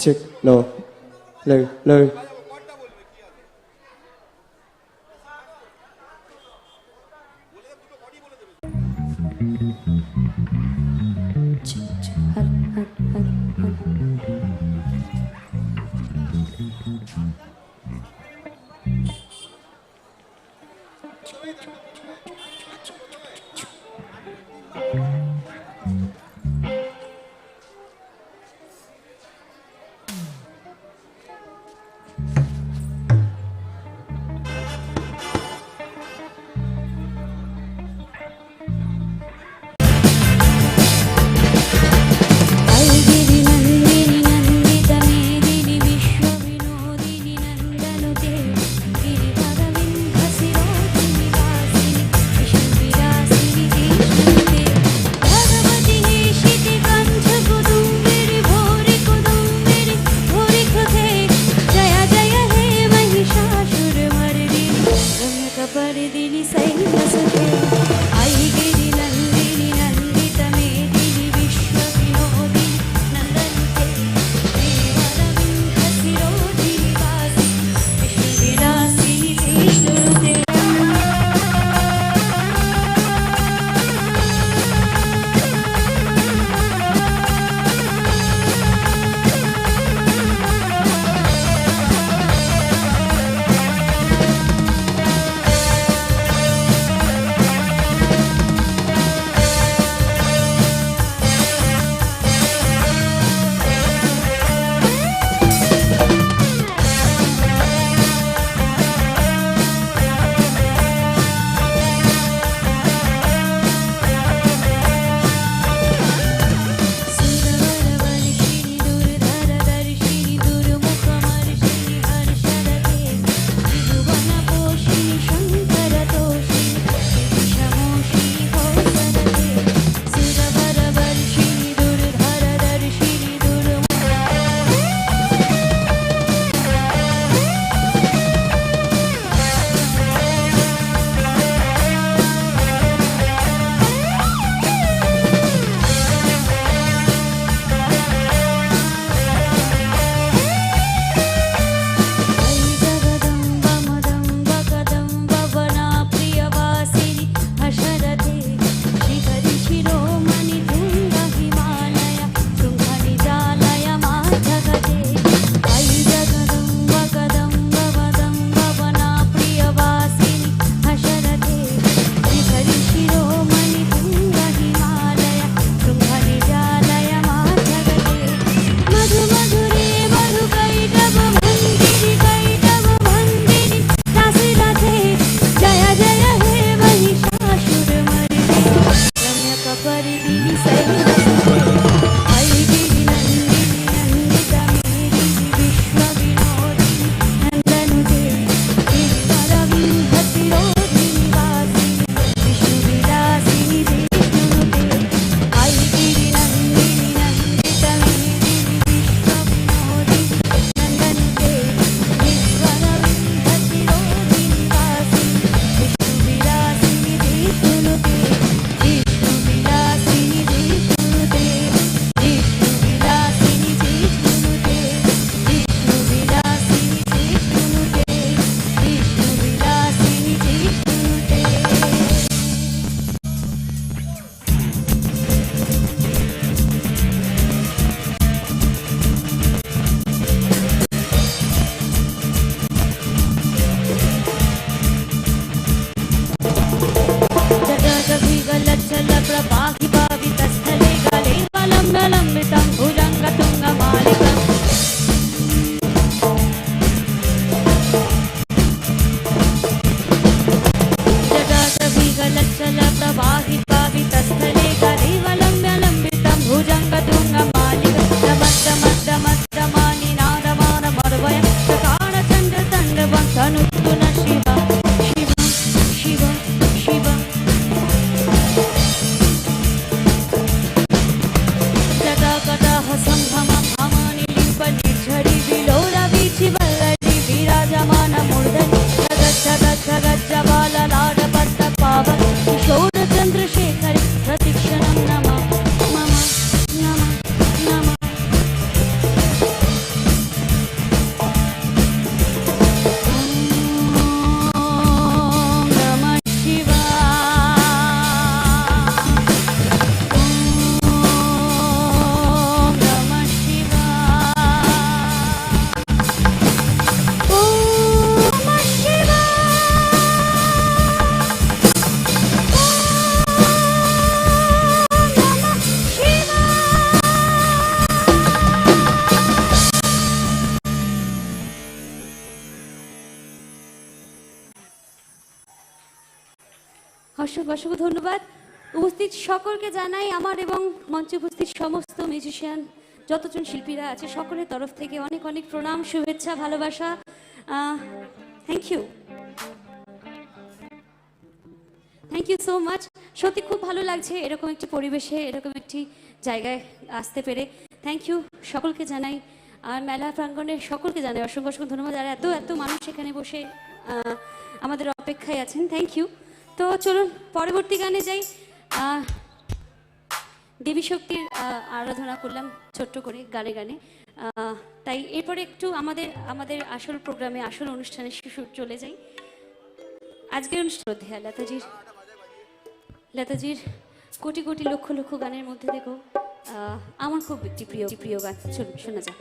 chick lô lư lư অসংখ্য ধন্যবাদ। উপস্থিত সকলকে জানাই আমার এবং মঞ্চে উপস্থিত সমস্ত মিউজিশিয়ান যতজন শিল্পীরা আছে, সকলের তরফ থেকে অনেক অনেক প্রণাম, শুভেচ্ছা, ভালোবাসা। Thank you thank you so much সত্যি খুব ভালো লাগছে এরকম একটি পরিবেশে, এরকম একটি জায়গায় আসতে পেরে। থ্যাংক ইউ সকলকে জানাই। আর মেলা প্রাঙ্গণের সকলকে জানাই অসংখ্য অসংখ্য ধন্যবাদ। আর এত এত মানুষ এখানে বসে আমাদের অপেক্ষায় আছেন থ্যাংক ইউ তো চলুন পরবর্তী গানে যাই। দেবী শক্তির আরাধনা করলাম ছোট্ট করে গানে গানে। তাই এরপরে একটু আমাদের আমাদের আসল প্রোগ্রামে, আসল অনুষ্ঠানে শিশু চলে যাই। আজকের অনুষ্ঠান লতাজির লতাজির কোটি কোটি লক্ষ লক্ষ গানের মধ্যে দেখো আমার খুব একটি প্রিয় প্রিয় গান। শোনা যাক।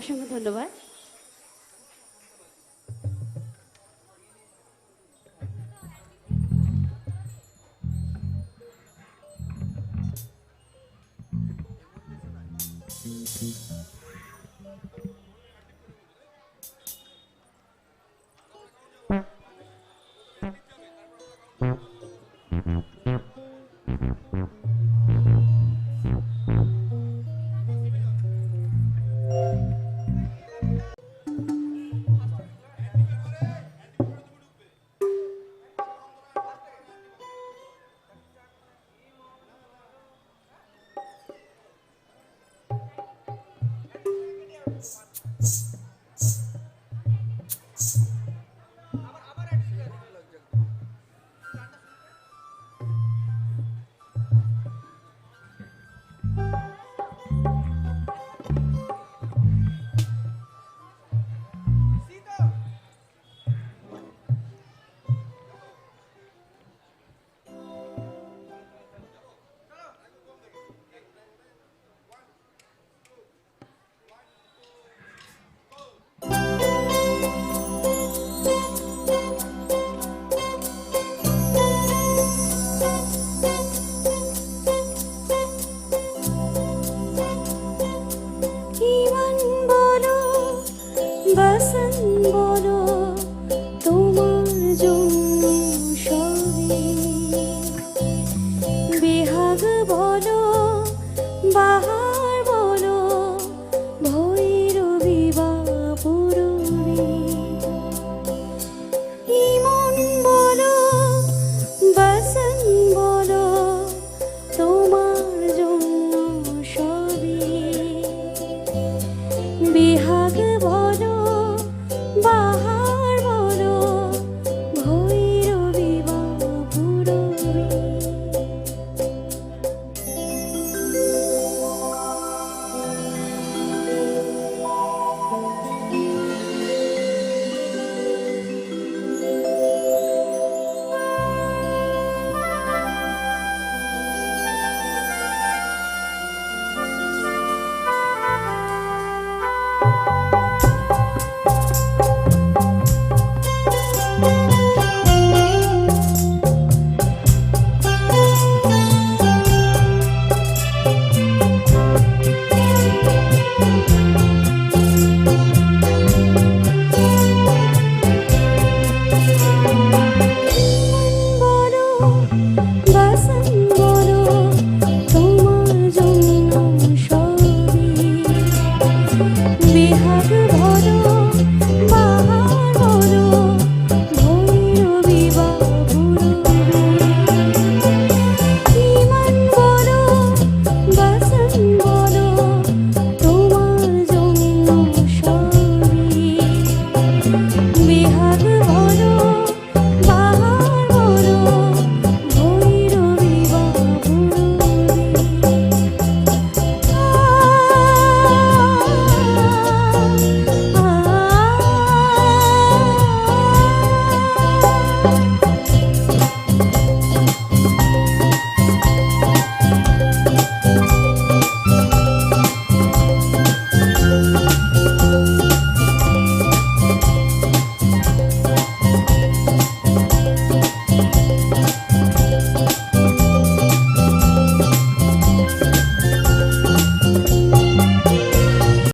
অসংখ্য ধন্যবাদ